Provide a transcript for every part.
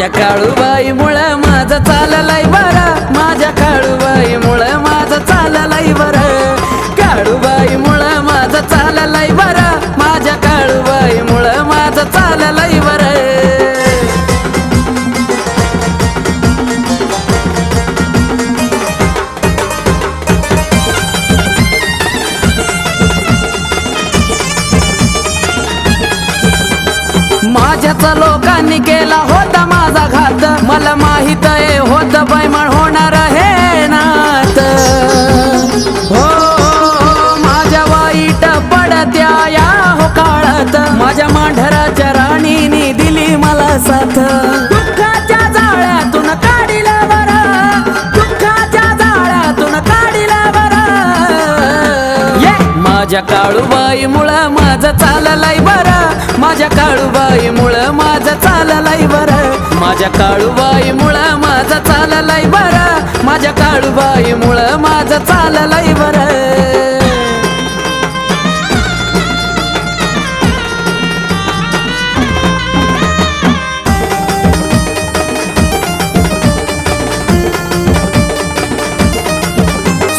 माझ्या काळूबाई मुळे माझ्याच लोकांनी केला होता माझा घात. मला माहीत आहे होत बैमाण होणार हे नात. हो माझ्या वाईट पडत्या या हो काळात. माझ्या मांढराच्या राणीने दिली मला साथ. दुःखाच्या जाळ्यातून काढिला बरं. दुःखाच्या जाळ्यातून काढिला माझ्या काळूबाई मुळे माझं चाललंय बरं. चाललाय बर. माझ्या काळूबाई मुळ माझं चाललाय बरं. माझ्या काळूबाई मुळ माझं चाललाय बरं.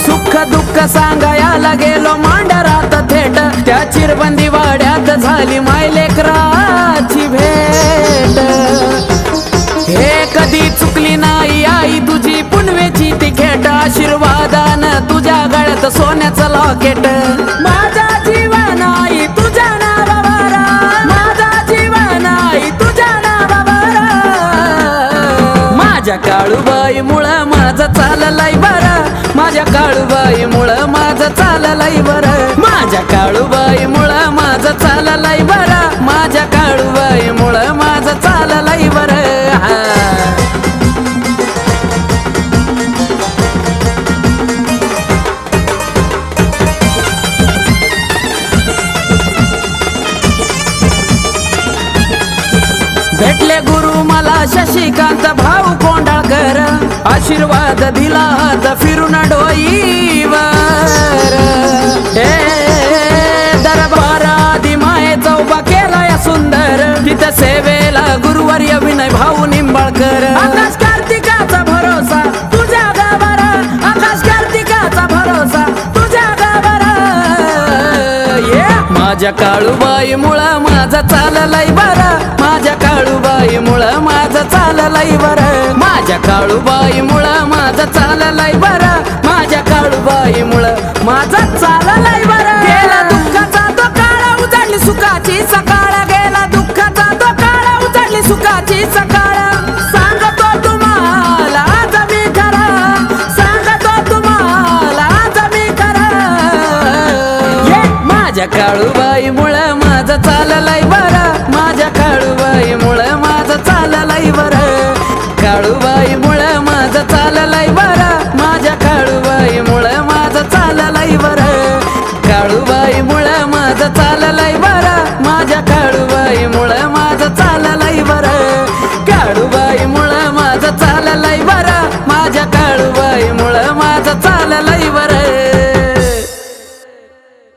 सुख दुःख सांगायला गेलो मांडरात थेट. त्या चिरबंदी वाड्यात झाली माय लेकरा. आशीर्वादान तुझ्या गळ्यात सोन्याचं लॉकेट माझ्या जीवन आई तुझ्या नावावर. माझा जीवन आई तुझ्या नावावर. माझ्या काळूबाई मुळ माझं चाललंय बरं. माझ्या काळूबाई मुळ माझं चाललंय बरं. माझ्या काळूबाई मुळ माझं चाललंय बरं. माझ्या काळूबाई मुळ भेटले गुरु मला शशिकांत भाऊ कोंडाळकर आशीर्वाद दिला हात फिरून डोईवर. हे दरबार आधी माये चौबा या सुंदर. तिथं सेवेला गुरुवर्य विनय भाऊ निंबाळकर. माझ्या काळूबाई मुळा माझा चाललाय बरा. माझ्या काळूबाई मुळा माझं चाललाय बरं. माझ्या काळूबाई मुळा माझं चाललाय बरं. माझ्या काळूबाई मुळा माझा माझ्या काळूबाई मुळ माझं चाललंय बरं. माझ्या काळूबाई मुळ माझं चाललाय बरं. काळूबाई मुळ माझं चाललाय बरं. माझ्या काळूबाई मुळ माझं चाललंय बरं. काळूबाई मुळ माझं चाललंय बरं. माझ्या काळूबाई मुळ माझं चाललाय बरं. काळूबाई मुळ माझं चाललंय बरं. माझ्या काळूबाई मुळे चाललाय बरं.